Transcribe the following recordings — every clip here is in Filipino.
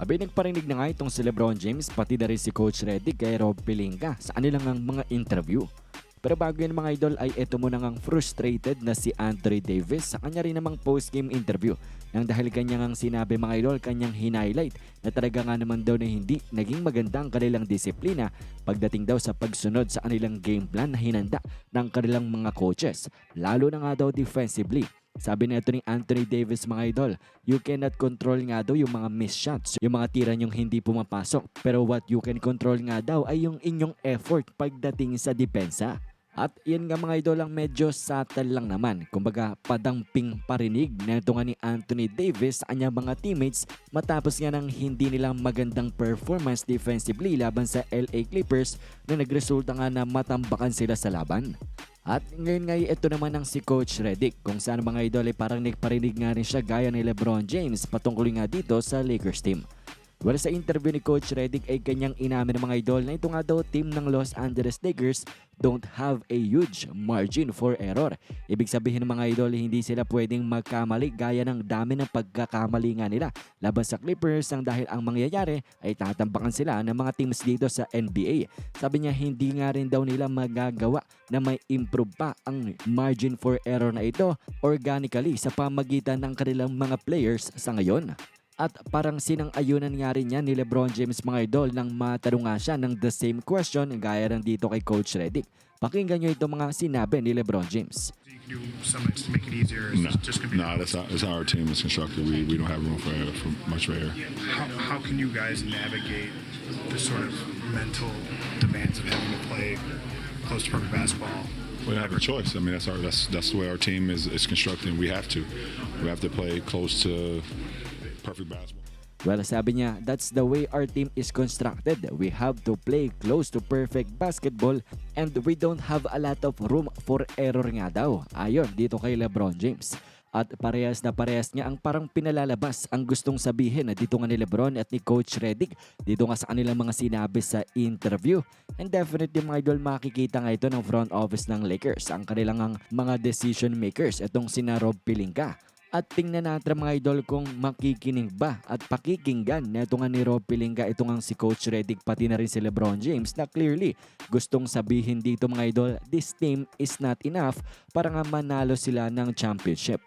Abay nagparinig na nga itong si Lebron James pati na rin si Coach Reddick kay Rob Pelinka sa kanilang ang mga interview. Pero bago yun mga idol ay eto muna ngang frustrated na si Anthony Davis sa kanya rin namang post-game interview nang dahil kanya ngang sinabi mga idol kanyang hinighlight na talaga nga naman daw na hindi naging maganda ang kanilang disiplina pagdating daw sa pagsunod sa kanilang game plan na hinanda ng kanilang mga coaches lalo na nga daw defensively. Sabi na ito ni Anthony Davis mga idol, you cannot control nga daw yung mga missed shots, yung mga tira nyong hindi pumapasok. Pero what you can control nga daw ay yung inyong effort pagdating sa depensa. At yan nga mga idol ang medyo subtle lang naman. Kumbaga padamping parinig na ito nga ni Anthony Davis sa kanyang mga teammates matapos nga ng hindi nila magandang performance defensively laban sa LA Clippers na nagresulta nga na matambakan sila sa laban. At ngayon nga ito naman ang si Coach Redick kung saan mga idol ay parang nagparinig nga rin siya gaya ni Lebron James patungkol nga dito sa Lakers team. Well, sa interview ni Coach Redick ay kanyang inamin ng mga idol na ito nga daw team ng Los Angeles Lakers don't have a huge margin for error. Ibig sabihin mga idol hindi sila pwedeng magkamali gaya ng dami ng pagkakamali nga nila laban sa Clippers ang dahil ang mangyayari ay tatambakan sila ng mga teams dito sa NBA. Sabi niya hindi nga rin daw nila magagawa na may improve pa ang margin for error na ito organically sa pamagitan ng kanilang mga players sa ngayon. At parang sinang-ayunan nga rin niya ni Lebron James mga idol nang matanong nga siya ng the same question gaya ng dito kay Coach Redick. Pakinggan nyo ito mga sinabi ni Lebron James. No, that's not, that's how our team is constructed. We, we don't have room for, for much for error. how, how can you guys navigate the sort of mental demands of having to play close to perfect basketball? We don't have a choice. I mean, that's our that's that's the way our team is, is constructed. and We have to. We have to play close to perfect basketball. Well, sabi niya, that's the way our team is constructed. We have to play close to perfect basketball and we don't have a lot of room for error nga daw. Ayon dito kay Lebron James. At parehas na parehas niya ang parang pinalalabas ang gustong sabihin na dito nga ni Lebron at ni Coach Redick dito nga sa kanilang mga sinabi sa interview. And definitely mga idol makikita nga ito ng front office ng Lakers, ang kanilang ang mga decision makers, itong sina Rob Pelinka. At tingnan natin mga idol kung makikinig ba at pakikinggan na ito nga ni Rob Pelinka, ito nga si Coach Redick pati na rin si Lebron James na clearly gustong sabihin dito mga idol, this team is not enough para nga manalo sila ng championship.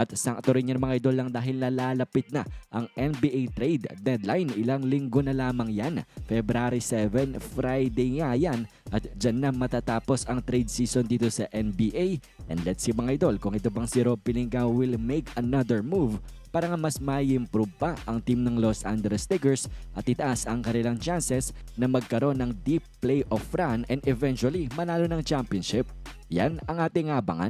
At sakto rin yan mga idol lang dahil nalalapit na ang NBA trade deadline. Ilang linggo na lamang yan. February 7, Friday nga yan. At dyan na matatapos ang trade season dito sa NBA. And let's see mga idol kung ito pang si Rob Pelinka will make another move para nga mas may improve pa ang team ng Los Angeles Lakers at itaas ang kanilang chances na magkaroon ng deep playoff run and eventually manalo ng championship. Yan ang ating abangan.